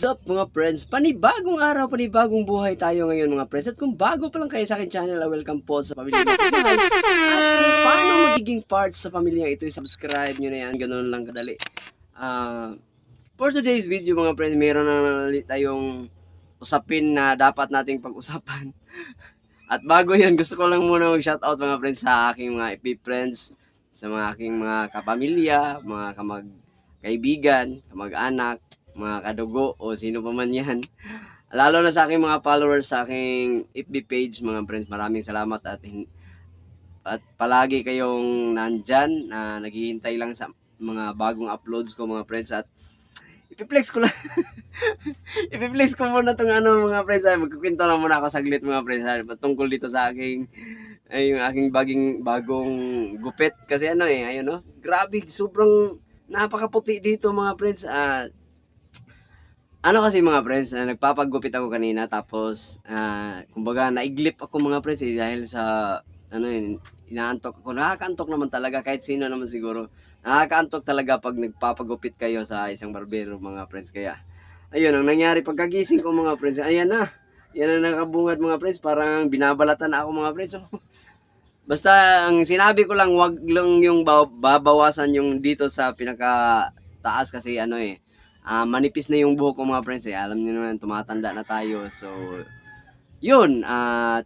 What's up mga friends? Panibagong araw, panibagong buhay tayo ngayon mga friends. At kung bago pa lang kayo sa akin channel, welcome po sa pamilya Mahal. At kung paano magiging part sa pamilya ito, subscribe nyo na yan. Ganun lang kadali. Ah, for today's video mga friends, meron na tayong usapin na dapat nating pag-usapan. At bago yan, gusto ko lang muna mag-shoutout mga friends sa aking mga FB friends, sa mga aking mga kapamilya, mga kamag-kaibigan, kamag-anak, mga kadugo o sino pa man yan. Lalo na sa aking mga followers sa aking FB page, mga friends, maraming salamat at at palagi kayong nandyan na naghihintay lang sa mga bagong uploads ko mga friends at ipiplex ko lang ipiplex ko muna tong ano mga friends ay magkukwento lang muna ako saglit mga friends ay patungkol dito sa aking ay yung aking baging bagong gupit kasi ano eh ayun no grabe sobrang napakaputi dito mga friends at ano kasi mga friends, ah, nagpapagupit ako kanina tapos ah, kumbaga naiglip ako mga friends eh, dahil sa ano yun, inaantok ako. Nakakaantok naman talaga kahit sino naman siguro. Nakakaantok talaga pag nagpapagupit kayo sa isang barbero mga friends. Kaya ayun ang nangyari pagkagising ko mga friends. Ayan na. Yan ang nakabungad mga friends. Parang binabalatan na ako mga friends. So, basta ang sinabi ko lang wag lang yung ba- babawasan yung dito sa pinaka taas kasi ano eh ah, manipis na yung buhok ko mga friends eh. Alam niyo naman, tumatanda na tayo. So, yun. At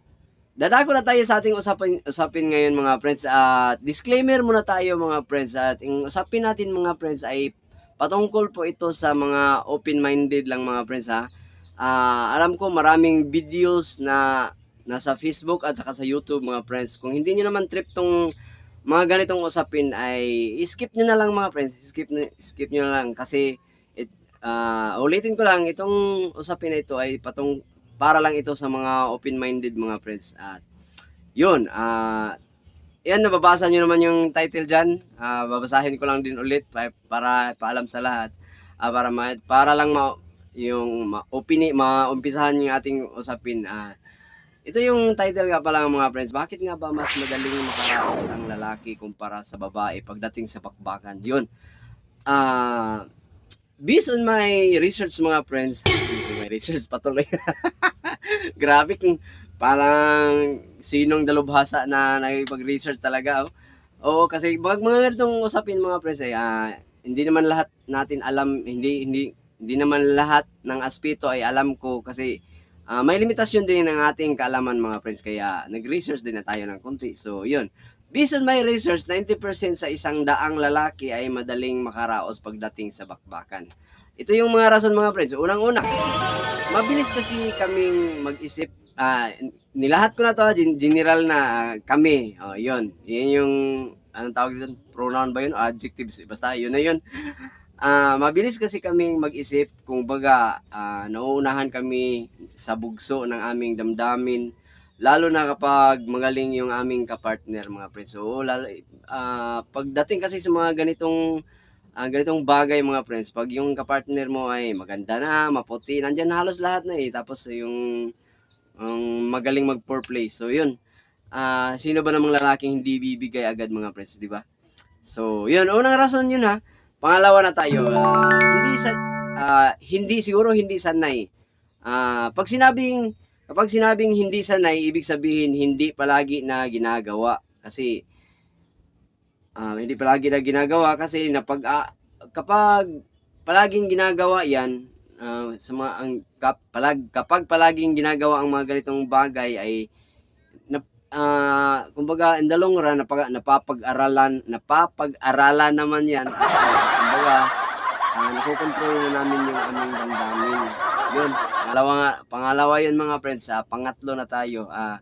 dadako na tayo sa ating usapin, usapin ngayon mga friends. At disclaimer muna tayo mga friends. At yung usapin natin mga friends ay patungkol po ito sa mga open-minded lang mga friends ha. Ah, alam ko maraming videos na nasa Facebook at saka sa YouTube mga friends. Kung hindi niyo naman trip tong mga ganitong usapin ay skip niyo na lang mga friends. Skip skip niyo na lang kasi ah, ulitin ko lang itong usapin na ito ay patong para lang ito sa mga open-minded mga friends at yun ah yan nababasa niyo naman yung title diyan babasahin ko lang din ulit pa- para paalam sa lahat Ah, para ma- para lang ma yung ma opini maumpisahan yung ating usapin ah ito yung title nga pala mga friends. Bakit nga ba mas madaling makaraos ang lalaki kumpara sa babae pagdating sa bakbakan? Yun. Ah, based on my research mga friends, based on my research patuloy. Grabe kung parang sinong dalubhasa na nakipag-research talaga. Oh. Oo, kasi mga mga ganitong usapin mga friends ay ah, hindi naman lahat natin alam, hindi hindi hindi naman lahat ng aspeto ay alam ko kasi ah, may limitasyon din ng ating kaalaman mga friends kaya nag-research din na tayo ng konti. So, yun. Based on my research, 90% sa isang daang lalaki ay madaling makaraos pagdating sa bakbakan. Ito yung mga rason mga friends. Unang-una, mabilis kasi kaming mag-isip. Ah, nilahat ko na to, gen- general na ah, kami. Oh, yun. Yun yung, anong tawag dito? Pronoun ba yun? Adjectives. Basta, yun na yun. Ah, mabilis kasi kaming mag-isip kung baga ah, nauunahan kami sa bugso ng aming damdamin lalo na kapag magaling yung aming kapartner mga friends. So lalo ah, pagdating kasi sa mga ganitong ah, ganitong bagay mga friends, pag yung kapartner mo ay maganda na, maputi, nandyan halos lahat na eh. Tapos yung ang magaling mag foreplay. So yun. Ah, sino ba namang lalaking hindi bibigay agad mga friends, di ba? So, yun, unang rason yun ha. Pangalawa na tayo, ah, hindi sa ah, hindi siguro hindi sanay. Ah, pag sinabing kapag sinabing hindi sanay, ibig sabihin hindi palagi na ginagawa. Kasi ah, hindi palagi na ginagawa kasi napag ah, kapag palaging ginagawa 'yan ah, sa mga ang kap, palag, kapag palaging ginagawa ang mga ganitong bagay ay na, ah, kumbaga in the long run napag, napapag-aralan napapag-aralan naman 'yan. Kumbaga ah, nakokontrol na namin yung aming damdamin yun pangalawa nga pangalawa yun mga friends ah, pangatlo na tayo ah,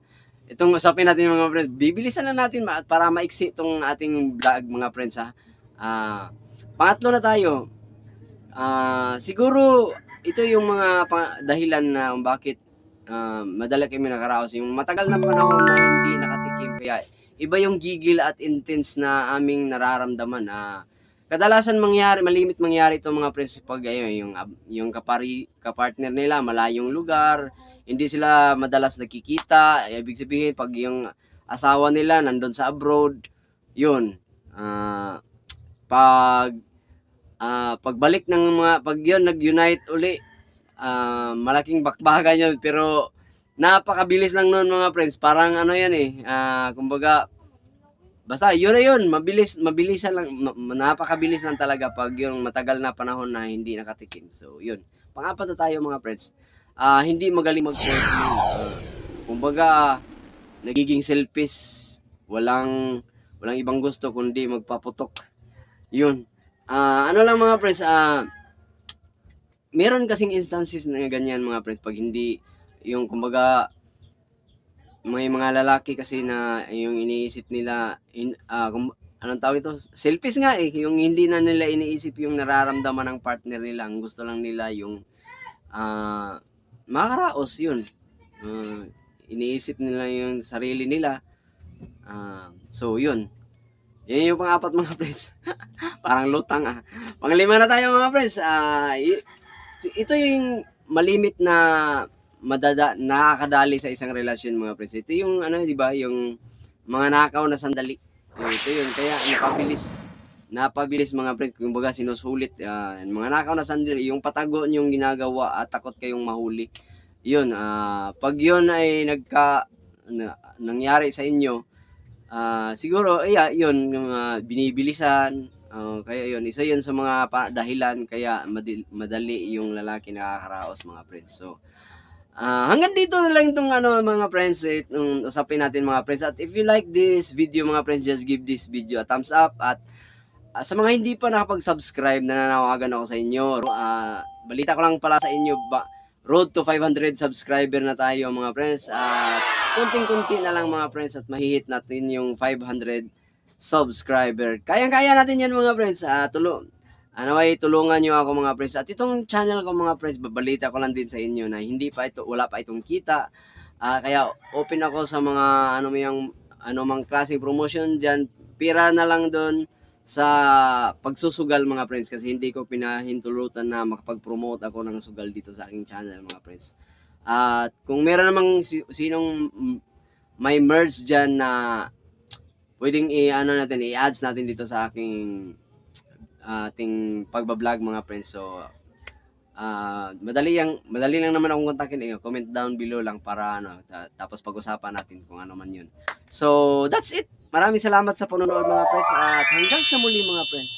itong usapin natin mga friends bibilisan na natin ma- para maiksi itong ating vlog mga friends ha ah, pangatlo na tayo Ah, siguro ito yung mga dahilan na kung bakit ah, madala kami nakaraos. Yung matagal na panahon na hindi nakatikim. Kaya iba yung gigil at intense na aming nararamdaman. Ah, kadalasan mangyari, malimit mangyari ito mga friends pag yung, yung kapari, kapartner nila, malayong lugar, hindi sila madalas nakikita. Ibig sabihin, pag yung asawa nila nandun sa abroad, yun. Ah, pag ah pagbalik ng mga pag yun nag-unite uli ah, malaking bakbakan yun. Pero napakabilis lang nun mga friends. Parang ano yan eh. ah, kumbaga, basta yun yun. Mabilis, mabilisan lang. napakabilis lang talaga pag yung matagal na panahon na hindi nakatikim. So yun. Pangapat na tayo mga friends. Ah, hindi magaling mag-coordinate. Ah, kumbaga, nagiging selfish. Walang, walang ibang gusto kundi magpaputok. Yun. Ah, ano lang mga friends, ah, meron kasing instances na ganyan mga friends pag hindi yung kumbaga may mga lalaki kasi na yung iniisip nila in, ah, kum- anong tawag ito? Selfish nga eh. Yung hindi na nila iniisip yung nararamdaman ng partner nila. Ang gusto lang nila yung ah makaraos yun. Ah, iniisip nila yung sarili nila. Ah, so yun. Yan yung pang-apat mga friends. Parang lutang ah. Panglima na tayo mga friends. I- ito yung malimit na madada nakakadali sa isang relasyon mga friends. Ito yung ano, 'di ba, yung mga nakaw na sandali. Yun, ito yun. Kaya napabilis napabilis mga friends kumbaga sinusulit ah, mga nakaw na sandali yung patago yung ginagawa at takot kayong mahuli. Yun ah, pag yun ay nagka na- nangyari sa inyo ah, siguro iya yun yung ah, binibilisan ah, kaya yun. Isa yun sa mga dahilan kaya madali yung lalaki nakakaraos mga friends so Ah, hanggang dito na lang itong ano mga friends, eh, itong usapin natin mga friends. At if you like this video mga friends, just give this video a thumbs up. At ah, sa mga hindi pa nakapag-subscribe, nananawagan ako sa inyo. Ah, balita ko lang pala sa inyo, ba, road to 500 subscriber na tayo mga friends. At kunting-kunti na lang mga friends at mahihit natin yung 500 subscriber. Kayang-kaya natin yan mga friends. Ah, tulo, ano ay tulungan nyo ako mga friends. At itong channel ko mga friends, babalita ko lang din sa inyo na hindi pa ito, wala pa itong kita. Ah, kaya open ako sa mga ano yung ano mang klaseng promotion diyan. Pira na lang doon sa pagsusugal mga friends kasi hindi ko pinahintulutan na makapag-promote ako ng sugal dito sa aking channel mga friends. At kung meron namang si- sinong may merge diyan na pwedeng i-ano natin, i-ads natin dito sa aking ating pagbablog mga friends. So, ah madali yang madali lang naman akong kontakin eh. Comment down below lang para ano, ta- tapos pag-usapan natin kung ano man 'yun. So, that's it. Maraming salamat sa panonood mga friends at hanggang sa muli mga friends.